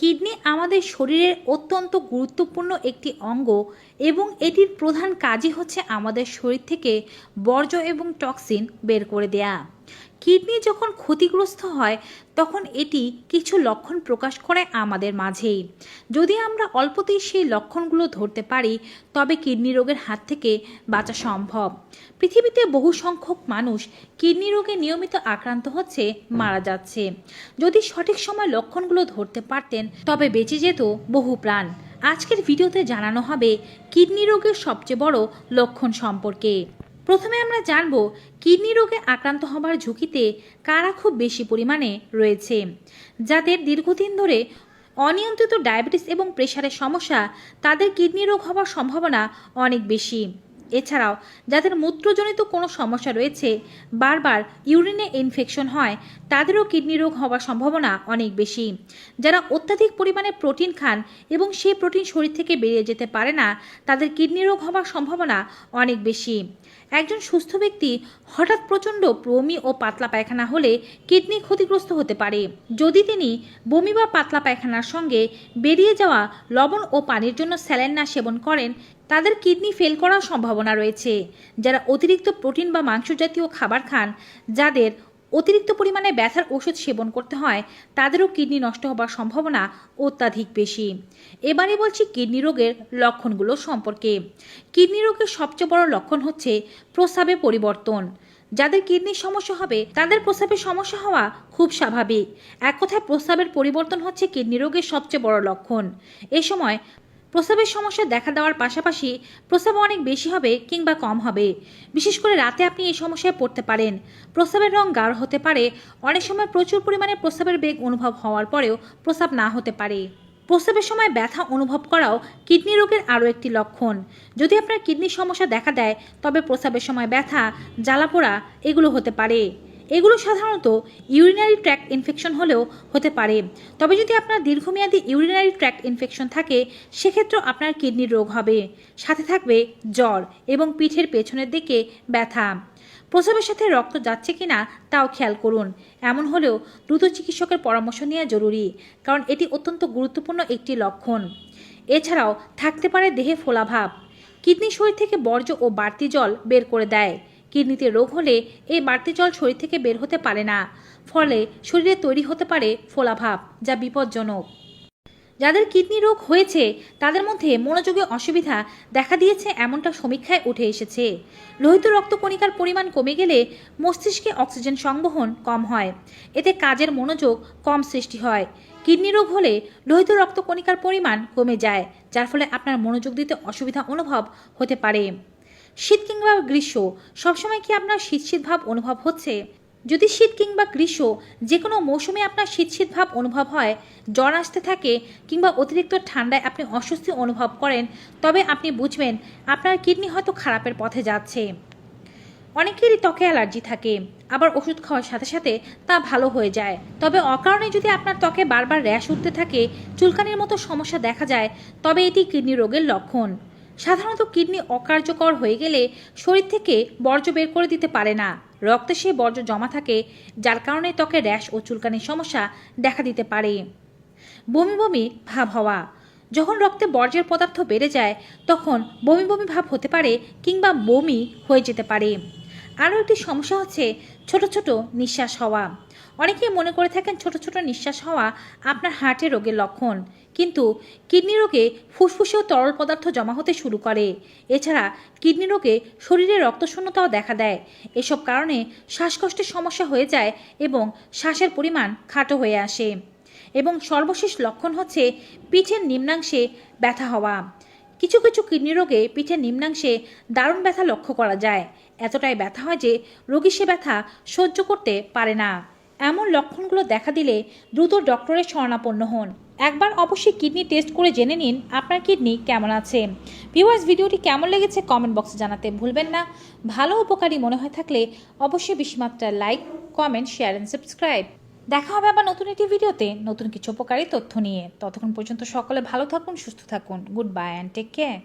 Kidney আমাদের শরীরের অত্যন্ত গুরুত্বপূর্ণ একটি অঙ্গ এবং এটির প্রধান কাজই হচ্ছে আমাদের শরীর থেকে বর্জ্য এবং টক্সিন বের করে দেয়া। কিডনি যখন ক্ষতিগ্রস্ত হয়, তখন এটি কিছু লক্ষণ প্রকাশ করে আমাদের মাঝেই। যদি আমরা অল্পতেই সেই লক্ষণগুলো ধরতে পারি, তবে কিডনি রোগের হাত থেকে বাঁচা সম্ভব। পৃথিবীতে বহু সংখ্যক মানুষ কিডনি রোগে নিয়মিত আক্রান্ত হচ্ছে, মারা যাচ্ছে। যদি সঠিক সময় লক্ষণগুলো ধরতে পারতেন, তবে বেঁচে যেত বহু প্রাণ। আজকের ভিডিওতে জানানো হবে কিডনি রোগের সবচেয়ে বড় লক্ষণ সম্পর্কে। প্রথমে আমরা জানব, কিডনি রোগে আক্রান্ত হবার ঝুঁকিতে কারা খুব বেশি পরিমাণে রয়েছে। যাদের দীর্ঘদিন ধরে অনিয়ন্ত্রিত ডায়াবেটিস এবং প্রেশারের সমস্যা, তাদের কিডনি রোগ হওয়ার সম্ভাবনা অনেক বেশি। এছাড়াও, যাদের মূত্রজনিত কোনো সমস্যা রয়েছে, বারবার ইউরিনে ইনফেকশন হয়, তাদেরও কিডনি রোগ হওয়ার সম্ভাবনা অনেক বেশি। যারা অত্যাধিক পরিমাণে প্রোটিন খান এবং সেই প্রোটিন শরীর থেকে বেরিয়ে যেতে পারে না, তাদের কিডনি রোগ হওয়ার সম্ভাবনা অনেক বেশি। একজন সুস্থ ব্যক্তি হঠাৎ প্রচণ্ড বমি ও পাতলা পায়খানা হলে কিডনি ক্ষতিগ্রস্ত হতে পারে। যদি তিনি বমি বা পাতলা পায়খানার সঙ্গে বেরিয়ে যাওয়া লবণ ও পানির জন্য স্যালাইন না সেবন করেন তাদের কিডনি ফেল করার সম্ভাবনা রয়েছে। যারা অতিরিক্ত প্রোটিন বা মাংস জাতীয় খাবার খান, যাদের অতিরিক্ত পরিমাণে ব্যথার ওষুধ সেবন করতে হয়, তাদেরও কিডনি নষ্ট হবার সম্ভাবনা অত্যাধিক বেশি। এবারে বলছি কিডনি রোগের লক্ষণগুলো সম্পর্কে। কিডনি রোগের সবচেয়ে বড় লক্ষণ হচ্ছে প্রস্রাবে পরিবর্তন। যাদের কিডনির সমস্যা হবে, তাদের প্রস্রাবের সমস্যা হওয়া খুব স্বাভাবিক। এক কথায় প্রস্রাবের পরিবর্তন হচ্ছে কিডনি রোগের সবচেয়ে বড় লক্ষণ। এ সময় প্রস্রাবের সমস্যা দেখা দেওয়ার পাশাপাশি প্রস্রাব অনেক বেশি হবে কিংবা কম হবে। বিশেষ করে রাতে আপনি এই সমস্যায় পড়তে পারেন। প্রস্রাবের রং গাঢ় হতে পারে। অনেক সময় প্রচুর পরিমাণে প্রস্রাবের বেগ অনুভব হওয়ার পরেও প্রস্রাব না হতে পারে। প্রস্রাবের সময় ব্যথা অনুভব করাও কিডনি রোগের আরও একটি লক্ষণ। যদি আপনার কিডনির সমস্যা দেখা দেয়, তবে প্রস্রাবের সময় ব্যথা, জ্বালাপোড়া এগুলো হতে পারে। এগুলো সাধারণত ইউরিনারি ট্র্যাক্ট ইনফেকশন হলেও হতে পারে। তবে যদি আপনার দীর্ঘমেয়াদী ইউরিনারি ট্র্যাক্ট ইনফেকশন থাকে, সেক্ষেত্রেও আপনার কিডনির রোগ হবে। সাথে থাকবে জ্বর এবং পিঠের পেছনের দিকে ব্যথা। প্রসবের সাথে রক্ত যাচ্ছে কিনা তাও খেয়াল করুন। এমন হলেও দ্রুত চিকিৎসকের পরামর্শ নেওয়া জরুরি, কারণ এটি অত্যন্ত গুরুত্বপূর্ণ একটি লক্ষণ। এছাড়াও থাকতে পারে দেহে ফোলাভাব। কিডনি শরীর থেকে বর্জ্য ও বাড়তি জল বের করে দেয়। কিডনিতে রোগ হলে এই বাড়তি জল শরীর থেকে বের হতে পারে না। ফলে শরীরে তৈরি হতে পারে ফোলাভাব যা বিপজ্জনক। যাদের কিডনি রোগ হয়েছে, তাদের মধ্যে মনোযোগে অসুবিধা দেখা দিয়েছে এমনটা সমীক্ষায় উঠে এসেছে। লোহিত রক্তকণিকার পরিমাণ কমে গেলে মস্তিষ্কে অক্সিজেন সংবহন কম হয়। এতে কাজের মনোযোগ কম সৃষ্টি হয়। কিডনি রোগ হলে লোহিত রক্তকণিকার পরিমাণ কমে যায়, যার ফলে আপনার মনোযোগ দিতে অসুবিধা অনুভব হতে পারে। শীত কিংবা গ্রীষ্ম, সবসময় কি আপনার শীত শীত ভাব অনুভব হচ্ছে? যদি শীত কিংবা গ্রীষ্ম যে কোনো মৌসুমে আপনার শীত শীত ভাব অনুভব হয়, জ্বর আসতে থাকে কিংবা অতিরিক্ত ঠান্ডায় আপনি অস্বস্তি অনুভব করেন, তবে আপনি বুঝবেন আপনার কিডনি হয়তো খারাপের পথে যাচ্ছে। অনেকেরই ত্বকে অ্যালার্জি থাকে, আবার ওষুধ খাওয়ার সাথে সাথে তা ভালো হয়ে যায়। তবে অকারণে যদি আপনার ত্বকে বারবার র্যাশ উঠতে থাকে, চুলকানির মতো সমস্যা দেখা যায়, তবে এটি কিডনি রোগের লক্ষণ। সাধারণত কিডনি অকার্যকর হয়ে গেলে শরীর থেকে বর্জ্য বের করে দিতে পারে না। রক্তে সে বর্জ্য জমা থাকে, যার কারণে ত্বকে র্যাশ ও চুলকানির সমস্যা দেখা দিতে পারে। বমি বমি ভাব হওয়া। যখন রক্তে বর্জ্যের পদার্থ বেড়ে যায়, তখন বমি বমি ভাব হতে পারে কিংবা বমি হয়ে যেতে পারে। আরও একটি সমস্যা হচ্ছে ছোট ছোট নিঃশ্বাস হওয়া। অনেকেই মনে করে থাকেন ছোট ছোট নিঃশ্বাস হওয়া আপনার হার্টের রোগের লক্ষণ। কিন্তু কিডনি রোগে ফুসফুসেও তরল পদার্থ জমা হতে শুরু করে। এছাড়া কিডনি রোগে শরীরে রক্তশূন্যতাও দেখা দেয়। এসব কারণে শ্বাসকষ্টের সমস্যা হয়ে যায় এবং শ্বাসের পরিমাণ খাটো হয়ে আসে। এবং সর্বশেষ লক্ষণ হচ্ছে পিঠের নিম্নাংশে ব্যথা হওয়া। কিছু কিছু কিডনি রোগে পিঠের নিম্নাংশে দারুণ ব্যথা লক্ষ্য করা যায়। এতটাই ব্যথা হয় যে রোগী সে ব্যথা সহ্য করতে পারে না। এমন লক্ষণগুলো দেখা দিলে দ্রুত ডক্টরের শরণাপন্ন হন। একবার অবশ্যই কিডনি টেস্ট করে জেনে নিন আপনার কিডনি কেমন আছে। ভিউয়ার্স, ভিডিওটি কেমন লেগেছে কমেন্ট বক্সে জানাতে ভুলবেন না। ভালো উপকারী মনে হয়ে থাকলে অবশ্যই বেশিমাত্রায় like, comment, share and subscribe দেখা হবে আবার নতুন একটি ভিডিওতে। নতুন কিছু উপকারী তথ্য নিয়ে। ততক্ষণ পর্যন্ত সকলে ভালো থাকুন, সুস্থ থাকুন। Good bye and take care